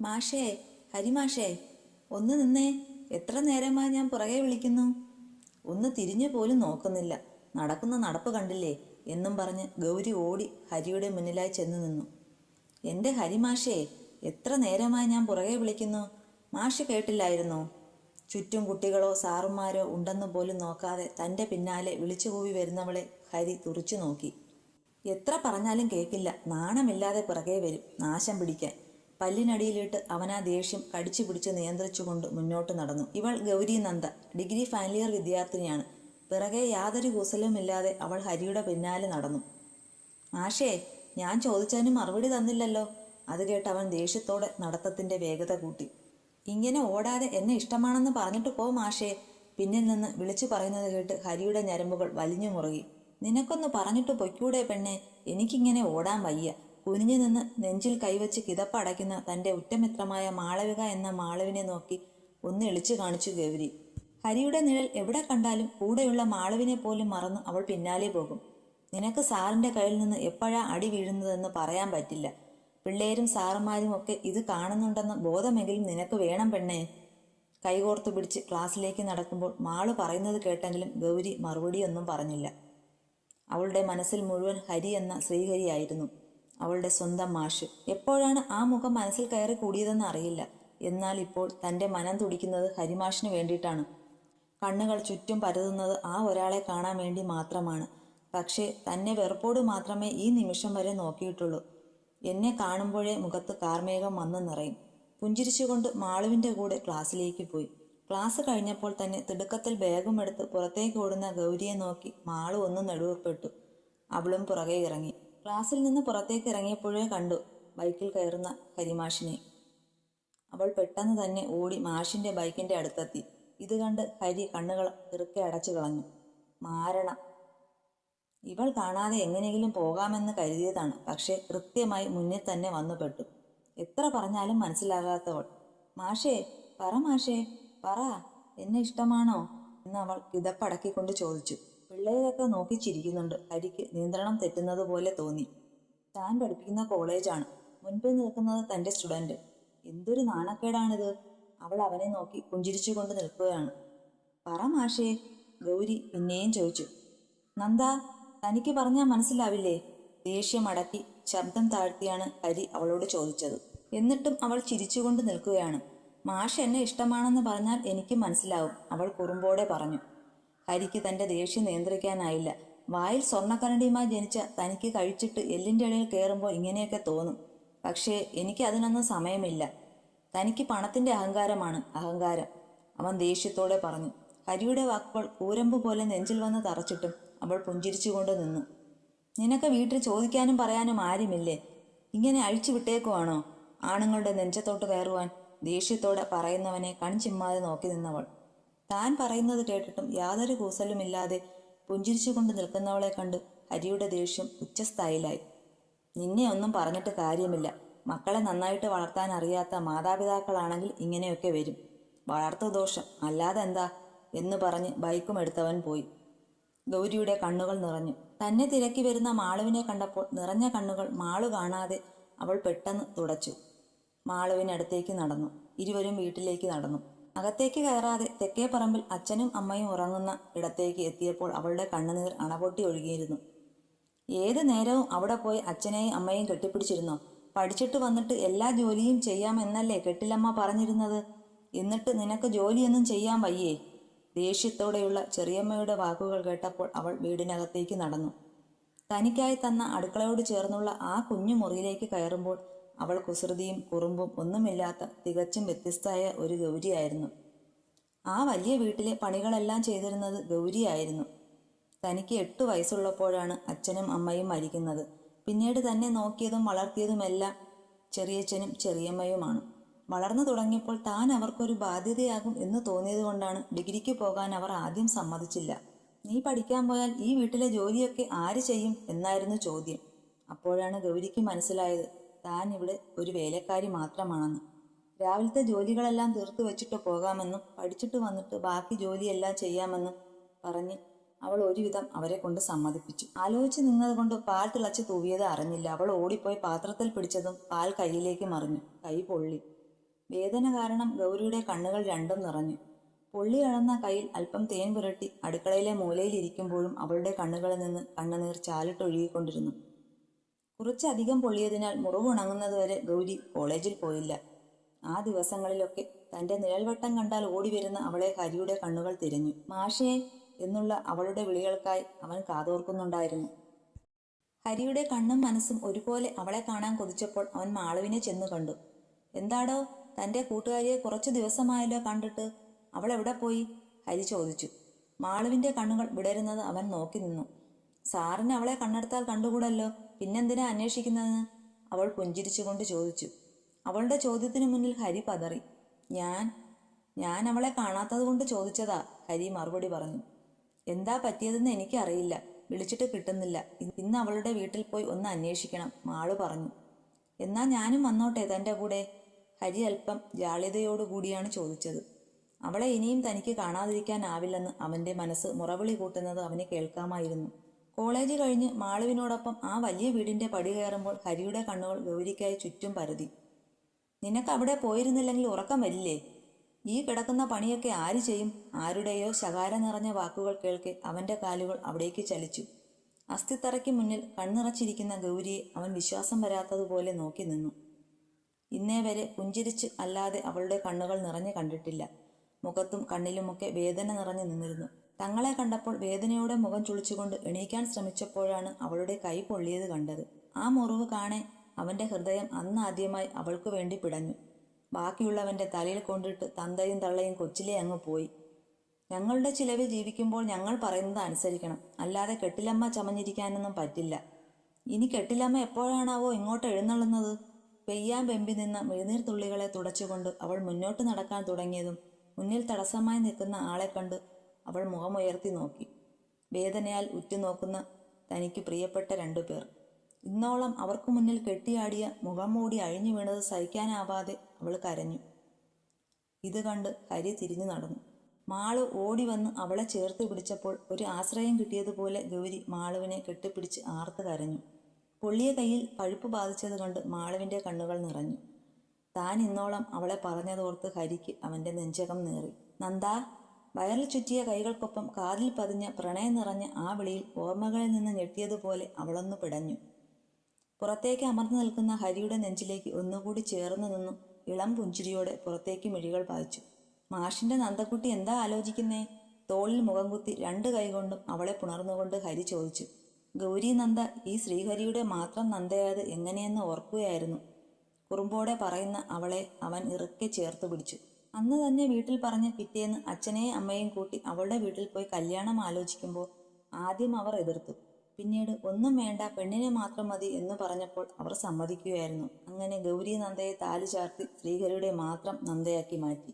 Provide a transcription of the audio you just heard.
മാഷേ ഹരിമാഷേ ഒന്ന് നിന്നേ. എത്ര നേരമായി ഞാൻ പുറകെ വിളിക്കുന്നു? ഒന്ന് തിരിഞ്ഞു പോലും നോക്കുന്നില്ല. നടക്കുന്ന നടപ്പ് കണ്ടില്ലേ? എന്നും പറഞ്ഞ് ഗൗരി ഓടി ഹരിയുടെ മുന്നിലായി ചെന്നു നിന്നു. എന്റെ ഹരിമാഷേ എത്ര നേരമായി ഞാൻ പുറകെ വിളിക്കുന്നു? മാഷ് കേട്ടില്ലായിരുന്നു? ചുറ്റും കുട്ടികളോ സാറുമാരോ ഉണ്ടെന്ന് പോലും നോക്കാതെ തന്റെ പിന്നാലെ വിളിച്ചുകൂവി വരുന്നവളെ ഹരി തുറിച്ചു നോക്കി. എത്ര പറഞ്ഞാലും കേൾക്കില്ല. നാണമില്ലാതെ പുറകെ വരും നാശം പിടിക്കാൻ. പല്ലിനടിയിലിട്ട് അവനാ ദേഷ്യം കടിച്ചു പിടിച്ച് നിയന്ത്രിച്ചുകൊണ്ട് മുന്നോട്ട് നടന്നു. ഇവൾ Gauri Nanda. Degree final year വിദ്യാർത്ഥിനിയാണ്. പിറകെ യാതൊരു കുസലുമില്ലാതെ അവൾ ഹരിയുടെ പിന്നാലെ നടന്നു. ആഷേ ഞാൻ ചോദിച്ചതിന് മറുപടി തന്നില്ലല്ലോ അത് കേട്ട് അവൻ ദേഷ്യത്തോടെ നടത്തത്തിന്റെ വേഗത കൂട്ടി. ഇങ്ങനെ ഓടാതെ എന്നെ ഇഷ്ടമാണെന്ന് പറഞ്ഞിട്ട് പോ മാഷേ പിന്നിൽ നിന്ന് വിളിച്ചു പറയുന്നത് കേട്ട് ഹരിയുടെ ഞരമ്പുകൾ വലിഞ്ഞു മുറുകി. നിനക്കൊന്ന് പറഞ്ഞിട്ട് പൊയ്ക്കൂടെ പെണ്ണെ. എനിക്കിങ്ങനെ ഓടാൻ വയ്യ. കുനിഞ്ഞു നിന്ന് നെഞ്ചിൽ കൈവച്ച് കിതപ്പടയ്ക്കുന്ന തന്റെ ഉറ്റമിത്രമായ മാളവിക എന്ന മാളവിനെ നോക്കി ഒന്ന് എളിച്ചു കാണിച്ചു ഗൗരി. ഹരിയുടെ നിഴൽ എവിടെ കണ്ടാലും കൂടെയുള്ള മാളവിനെ പോലും മറന്ന് അവൾ പിന്നാലെ പോകും. നിനക്ക് സാറിന്റെ കയ്യിൽ നിന്ന് എപ്പോഴാ അടി വീഴുന്നതെന്ന് പറയാൻ പറ്റില്ല. പിള്ളേരും സാറുമാരും ഒക്കെ ഇത് കാണുന്നുണ്ടെന്ന് ബോധമെങ്കിലും നിനക്ക് വേണം പെണ്ണേ. കൈകോർത്തു പിടിച്ച് ക്ലാസ്സിലേക്ക് നടക്കുമ്പോൾ മാൾ പറയുന്നത് കേട്ടെങ്കിലും ഗൗരി മറുപടിയൊന്നും പറഞ്ഞില്ല. അവളുടെ മനസ്സിൽ മുഴുവൻ ഹരി എന്ന ശ്രീഹരിയായിരുന്നു. അവളുടെ സ്വന്തം മാഷ്. എപ്പോഴാണ് ആ മുഖം മനസ്സിൽ കയറി കൂടിയതെന്ന് അറിയില്ല. എന്നാൽ ഇപ്പോൾ തന്റെ മനം തുടിക്കുന്നത് ഹരിമാഷിന് വേണ്ടിയിട്ടാണ്. കണ്ണുകൾ ചുറ്റും പരതുന്നത് ആ ഒരാളെ കാണാൻ വേണ്ടി മാത്രമാണ്. പക്ഷേ തന്നെ വെറുപ്പോട് മാത്രമേ ഈ നിമിഷം വരെ നോക്കിയിട്ടുള്ളൂ. എന്നെ കാണുമ്പോഴേ മുഖത്ത് കാർമേഘം വന്നു നിറയും. പുഞ്ചിരിച്ചുകൊണ്ട് മാളുവിന്റെ കൂടെ ക്ലാസ്സിലേക്ക് പോയി. ക്ലാസ് കഴിഞ്ഞപ്പോൾ തന്നെ തിടുക്കത്തിൽ ബാഗും എടുത്ത് പുറത്തേക്ക് ഓടുന്ന ഗൗരിയെ നോക്കി മാളു ഒന്ന് നെടുവർപ്പെട്ടു അവളും പുറകെ ഇറങ്ങി. ക്ലാസ്സിൽ നിന്ന് പുറത്തേക്ക് ഇറങ്ങിയപ്പോഴേ കണ്ടു ബൈക്കിൽ കയറുന്ന ഹരിമാഷിനെ. അവൾ പെട്ടെന്ന് തന്നെ ഓടി മാഷിന്റെ ബൈക്കിന്റെ അടുത്തെത്തി. ഇത് കണ്ട് ഹരി കണ്ണുകൾ ഇറുക്കെ അടച്ചു കളഞ്ഞു. മാരണം. ഇവൾ കാണാതെ എങ്ങനെയെങ്കിലും പോകാമെന്ന് കരുതിയതാണ്. പക്ഷേ കൃത്യമായി മുന്നിൽ തന്നെ വന്നുപെട്ടു എത്ര പറഞ്ഞാലും മനസ്സിലാകാത്തവൾ. മാഷേ പറ മാഷേ പറ. എന്നെ ഇഷ്ടമാണോ? എന്ന് അവൾ കിതപ്പടക്കിക്കൊണ്ട് ചോദിച്ചു. പിള്ളേരൊക്കെ നോക്കി ചിരിക്കുന്നുണ്ട്. ഹരിക്ക് നിയന്ത്രണം തെറ്റുന്നത് പോലെ തോന്നി. താൻ പഠിപ്പിക്കുന്ന കോളേജാണ്. മുൻപിൽ നിൽക്കുന്നത് തന്റെ സ്റ്റുഡന്റ് എന്തൊരു നാണക്കേടാണിത്. അവൾ അവനെ നോക്കി പുഞ്ചിരിച്ചുകൊണ്ട് നിൽക്കുകയാണ്. പറ മാഷേ ഗൗരി പിന്നെയും ചോദിച്ചു. നന്ദ തനിക്ക് പറഞ്ഞാൽ മനസ്സിലാവില്ലേ? ദേഷ്യം അടക്കി ശബ്ദം താഴ്ത്തിയാണ് ഹരി അവളോട് ചോദിച്ചത്. എന്നിട്ടും അവൾ ചിരിച്ചുകൊണ്ട് നിൽക്കുകയാണ്. മാഷ് എന്നെ ഇഷ്ടമാണെന്ന് പറഞ്ഞാൽ എനിക്ക് മനസ്സിലാവും അവൾ കുറുമ്പോടെ പറഞ്ഞു. ഹരിക്ക് തന്റെ ദേഷ്യം നിയന്ത്രിക്കാനായില്ല. വായിൽ സ്വർണക്കരണ്ടിയുമായി ജനിച്ച തനിക്ക് കഴിച്ചിട്ട് എല്ലിന്റെ ഇടയിൽ കയറുമ്പോൾ ഇങ്ങനെയൊക്കെ തോന്നും. പക്ഷേ എനിക്ക് അതിനൊന്നും സമയമില്ല. തനിക്ക് പണത്തിന്റെ അഹങ്കാരമാണ് അഹങ്കാരം. അവൻ ദേഷ്യത്തോടെ പറഞ്ഞു ഹരിയുടെ വാക്കുകൾ കൂരമ്പ് പോലെ നെഞ്ചിൽ വന്ന് തറച്ചിട്ടും അവൾ പുഞ്ചിരിച്ചുകൊണ്ട് നിന്നു. നിനക്ക് വീട്ടിൽ ചോദിക്കാനും പറയാനും ആരുമില്ലേ? ഇങ്ങനെ അഴിച്ചു വിട്ടേക്കുവാണോ? ആണുങ്ങളുടെ നെഞ്ചത്തോട്ട് കയറുവാൻ ദേഷ്യത്തോടെ പറയുന്നവനെ കൺചിമ്മാതെ നോക്കി നിന്നവൾ. താൻ പറയുന്നത് കേട്ടിട്ടും യാതൊരു കൂസലുമില്ലാതെ പുഞ്ചിരിച്ചുകൊണ്ട് നിൽക്കുന്നവളെ കണ്ട് ഹരിയുടെ ദേഷ്യം ഉച്ചസ്ഥായിലായി. നിന്നെ ഒന്നും പറഞ്ഞിട്ട് കാര്യമില്ല. മക്കളെ നന്നായിട്ട് വളർത്താൻ അറിയാത്ത മാതാപിതാക്കളാണെങ്കിൽ ഇങ്ങനെയൊക്കെ വരും. വളർത്തു ദോഷം. അല്ലാതെ എന്താ? എന്ന് പറഞ്ഞ് ബൈക്കും എടുത്തവൻ പോയി. ഗൗരിയുടെ കണ്ണുകൾ നിറഞ്ഞു. തന്നെ തിരക്കി വരുന്ന മാളുവിനെ കണ്ടപ്പോൾ നിറഞ്ഞ കണ്ണുകൾ മാളു കാണാതെ അവൾ പെട്ടെന്ന് തുടച്ചു. മാളുവിനടുത്തേക്ക് നടന്നു. ഇരുവരും വീട്ടിലേക്ക് നടന്നു. അകത്തേക്ക് കയറാതെ തെക്കേ പറമ്പിൽ അച്ഛനും അമ്മയും ഉറങ്ങുന്ന ഇടത്തേക്ക് എത്തിയപ്പോൾ അവളുടെ കണ്ണുനീർ അണപൊട്ടി ഒഴുകിയിരുന്നു. ഏത് നേരവും അവിടെ പോയി അച്ഛനെയും അമ്മയും കെട്ടിപ്പിടിച്ചിരുന്നോ? പഠിച്ചിട്ട് വന്നിട്ട് എല്ലാ ജോലിയും ചെയ്യാമെന്നല്ലേ കെട്ടിലമ്മ പറഞ്ഞിരുന്നത്? എന്നിട്ട് നിനക്ക് ജോലിയൊന്നും ചെയ്യാൻ വയ്യേ? ദേഷ്യത്തോടെയുള്ള ചെറിയമ്മയുടെ വാക്കുകൾ കേട്ടപ്പോൾ അവൾ വീടിനകത്തേക്ക് നടന്നു. തനിക്കായി തന്ന അടുക്കളയോട് ചേർന്നുള്ള ആ കുഞ്ഞു മുറിയിലേക്ക് കയറുമ്പോൾ അവൾ കുസൃതിയും കുറുമ്പും ഒന്നുമില്ലാത്ത തികച്ചും വ്യത്യസ്തമായ ഒരു ഗൗരിയായിരുന്നു. ആ വലിയ വീട്ടിലെ പണികളെല്ലാം ചെയ്തിരുന്നത് ഗൗരിയായിരുന്നു. തനിക്ക് എട്ടു വയസ്സുള്ളപ്പോഴാണ് അച്ഛനും അമ്മയും മരിക്കുന്നത്. പിന്നീട് തന്നെ നോക്കിയതും വളർത്തിയതുമെല്ലാം ചെറിയച്ഛനും ചെറിയമ്മയുമാണ്. വളർന്നു തുടങ്ങിയപ്പോൾ താൻ അവർക്കൊരു ബാധ്യതയാകും എന്ന് തോന്നിയതുകൊണ്ടാണ് ഡിഗ്രിക്ക് പോകാൻ അവർ ആദ്യം സമ്മതിച്ചില്ല. നീ പഠിക്കാൻ പോയാൽ ഈ വീട്ടിലെ ജോലിയൊക്കെ ആര് ചെയ്യും? എന്നായിരുന്നു ചോദ്യം. അപ്പോഴാണ് ഗൗരിക്ക് മനസ്സിലായത്. താൻ ഇവിടെ ഒരു വേലക്കാരി മാത്രമാണെന്ന്. രാവിലത്തെ ജോലികളെല്ലാം തീർത്തു വെച്ചിട്ട് പോകാമെന്നും പഠിച്ചിട്ട് വന്നിട്ട് ബാക്കി ജോലിയെല്ലാം ചെയ്യാമെന്നും പറഞ്ഞ് അവൾ ഒരുവിധം അവരെ കൊണ്ട് സമ്മതിപ്പിച്ചു. ആലോചിച്ച് നിന്നതുകൊണ്ട് പാൽ തിളച്ച് തൂവിയത് അറിഞ്ഞില്ല. അവൾ ഓടിപ്പോയി പാത്രത്തിൽ പിടിച്ചതും പാൽ കയ്യിലേക്ക് മറിഞ്ഞു. കൈ പൊള്ളി. വേദന കാരണം ഗൗരിയുടെ കണ്ണുകൾ രണ്ടും നിറഞ്ഞു. പൊള്ളി അളന്ന കയ്യിൽ അല്പം തേൻ പുരട്ടി അടുക്കളയിലെ മൂലയിൽ ഇരിക്കുമ്പോഴും അവളുടെ കണ്ണുകളിൽ നിന്ന് കണ്ണുനീർ ചാലിട്ടൊഴുകിക്കൊണ്ടിരുന്നു. കുറച്ചധികം പൊള്ളിയതിനാൽ മുറിവ് ഉണങ്ങുന്നതുവരെ ഗൗരി കോളേജിൽ പോയില്ല. ആ ദിവസങ്ങളിലൊക്കെ തന്റെ നിഴൽവട്ടം കണ്ടാൽ ഓടിവരുന്ന അവളെ ഹരിയുടെ കണ്ണുകൾ തിരഞ്ഞു. മാഷേ എന്നുള്ള അവളുടെ വിളികൾക്കായി അവൻ കാതോർക്കുന്നുണ്ടായിരുന്നു. ഹരിയുടെ കണ്ണും മനസ്സും ഒരുപോലെ അവളെ കാണാൻ കൊതിച്ചപ്പോൾ അവൻ മാളുവിനെ ചെന്നു കണ്ടു. എന്താടോ തന്റെ കൂട്ടുകാരിയെ കുറച്ചു ദിവസമായല്ലോ കണ്ടിട്ട്. അവൾ എവിടെ പോയി? ഹരി ചോദിച്ചു. മാളുവിന്റെ കണ്ണുകൾ വിടരുന്നത് അവൻ നോക്കി നിന്നു. സാറിന് അവളെ കണ്ണെടുത്താൽ കണ്ടുകൂടല്ലോ. പിന്നെന്തിനാ അന്വേഷിക്കുന്നതെന്ന് അവൾ പുഞ്ചിരിച്ചുകൊണ്ട് ചോദിച്ചു. അവളുടെ ചോദ്യത്തിനു മുന്നിൽ ഹരി പതറി. ഞാൻ ഞാൻ അവളെ കാണാത്തത് കൊണ്ട് ചോദിച്ചതാ ഹരി മറുപടി പറഞ്ഞു. എന്താ പറ്റിയതെന്ന് എനിക്കറിയില്ല. വിളിച്ചിട്ട് കിട്ടുന്നില്ല. ഇന്ന് അവളുടെ വീട്ടിൽ പോയി ഒന്ന് അന്വേഷിക്കണം മാളു പറഞ്ഞു. എന്നാ ഞാനും വന്നോട്ടെ തന്റെ കൂടെ ഹരി അല്പം ജാള്യതയോടുകൂടിയാണ് ചോദിച്ചത്. അവളെ ഇനിയും തനിക്ക് കാണാതിരിക്കാനാവില്ലെന്ന് അവന്റെ മനസ്സ് മുറവിളി കൂട്ടുന്നത് അവന് കേൾക്കാമായിരുന്നു. കോളേജ് കഴിഞ്ഞ് മാളുവിനോടൊപ്പം ആ വലിയ വീടിന്റെ പടി കയറുമ്പോൾ ഹരിയുടെ കണ്ണുകൾ ഗൗരിക്കായി ചുറ്റും പരതി. നിനക്ക് അവിടെ പോയിരുന്നില്ലെങ്കിൽ ഉറക്കം വരില്ലേ? ഈ കിടക്കുന്ന പണിയൊക്കെ ആര് ചെയ്യും? ആരുടെയോ ശകാരം നിറഞ്ഞ വാക്കുകൾ കേൾക്കെ അവന്റെ കാലുകൾ അവിടേക്ക് ചലിച്ചു. അസ്ഥിത്തറയ്ക്ക് മുന്നിൽ കണ്ണിറച്ചിരിക്കുന്ന ഗൗരിയെ അവൻ വിശ്വാസം വരാത്തതുപോലെ നോക്കി നിന്നു. ഇന്നേ വരെ പുഞ്ചിരിച്ച് അല്ലാതെ അവളുടെ കണ്ണുകൾ നിറഞ്ഞു കണ്ടിട്ടില്ല. മുഖത്തും കണ്ണിലുമൊക്കെ വേദന നിറഞ്ഞു നിന്നിരുന്നു. തങ്ങളെ കണ്ടപ്പോൾ വേദനയോടെ മുഖം ചുളിച്ചുകൊണ്ട് എണീക്കാൻ ശ്രമിച്ചപ്പോഴാണ് അവളുടെ കൈ പൊള്ളിയത് കണ്ടത്. ആ മുറിവ് കാണെ അവന്റെ ഹൃദയം അന്നാദ്യമായി അവൾക്കു വേണ്ടി പിടഞ്ഞു. ബാക്കിയുള്ളവന്റെ തലയിൽ കൊണ്ടിട്ട് തന്തയും തള്ളയും കൊച്ചിലെ അങ്ങ് പോയി. ഞങ്ങളുടെ ചിലവിൽ ജീവിക്കുമ്പോൾ ഞങ്ങൾ പറയുന്നത് അനുസരിക്കണം. അല്ലാതെ കെട്ടിലമ്മ ചമഞ്ഞിരിക്കാനൊന്നും പറ്റില്ല. ഇനി കെട്ടിലമ്മ എപ്പോഴാണാവോ ഇങ്ങോട്ട് എഴുന്നള്ളുന്നത്? പെയ്യാൻ വെമ്പി നിന്ന മെഴുനീർ തുള്ളികളെ തുടച്ചുകൊണ്ട് അവൾ മുന്നോട്ട് നടക്കാൻ തുടങ്ങിയതും മുന്നിൽ തടസ്സമായി നിൽക്കുന്ന ആളെ കണ്ട് അവൾ മുഖമുയർത്തി നോക്കി. വേദനയാൽ ഉറ്റുനോക്കുന്ന തനിക്ക് പ്രിയപ്പെട്ട രണ്ടു പേർ. ഇന്നോളം അവർക്ക് മുന്നിൽ കെട്ടിയാടിയ മുഖം മൂടി അഴിഞ്ഞു വീണത് സഹിക്കാനാവാതെ അവൾ കരഞ്ഞു. ഇത് കണ്ട് ഹരി തിരിഞ്ഞു നടന്നു. മാൾ ഓടി വന്ന് അവളെ ചേർത്ത് പിടിച്ചപ്പോൾ ഒരു ആശ്രയം കിട്ടിയതുപോലെ ഗൗരി മാളുവിനെ കെട്ടിപ്പിടിച്ച് ആർത്ത് കരഞ്ഞു. പൊള്ളിയ കയ്യിൽ പഴുപ്പ് ബാധിച്ചത് കണ്ട് മാളുവിന്റെ കണ്ണുകൾ നിറഞ്ഞു. താൻ ഇന്നോളം അവളെ പറഞ്ഞതോർത്ത് ഹരിക്ക് അവന്റെ നെഞ്ചകം നേറി. നന്ദാ വയറിൽ ചുറ്റിയ കൈകൾക്കൊപ്പം കാതിൽ പതിഞ്ഞ പ്രണയം നിറഞ്ഞ ആ വിളിയിൽ ഓർമ്മകളിൽ നിന്ന് ഞെട്ടിയതുപോലെ അവളൊന്നു പിടഞ്ഞു. പുറത്തേക്ക് അമർന്നു നിൽക്കുന്ന ഹരിയുടെ നെഞ്ചിലേക്ക് ഒന്നുകൂടി ചേർന്നു നിന്നു ഇളം പുഞ്ചിരിയോടെ പുറത്തേക്ക് മിഴികൾ പായിച്ചു. മാഷിന്റെ നന്ദക്കുട്ടി എന്താ ആലോചിക്കുന്നേ? തോളിൽ മുഖം കുത്തി രണ്ട് കൈകൊണ്ടും അവളെ പുണർന്നുകൊണ്ട് ഹരി ചോദിച്ചു. ഗൗരി നന്ദ ഈ ശ്രീഹരിയുടെ മാത്രം നന്ദയായത് എങ്ങനെയെന്ന് ഓർക്കുകയായിരുന്നു. കുറുമ്പോടെ പറയുന്ന അവളെ അവൻ ഇറുക്കെ ചേർത്ത് പിടിച്ചു. അന്ന് തന്നെ വീട്ടിൽ പറഞ്ഞ് പിറ്റേന്ന് അച്ഛനെയും അമ്മയും കൂട്ടി അവളുടെ വീട്ടിൽ പോയി കല്യാണം ആലോചിക്കുമ്പോൾ ആദ്യം അവർ എതിർത്തു. പിന്നീട് ഒന്നും വേണ്ട പെണ്ണിനെ മാത്രം മതി എന്ന് പറഞ്ഞപ്പോൾ അവർ സമ്മതിക്കുകയായിരുന്നു. അങ്ങനെ ഗൗരി നന്ദയെ താലി ചാർത്തി ശ്രീഹരിയുടെ മാത്രം നന്ദയാക്കി മാറ്റി.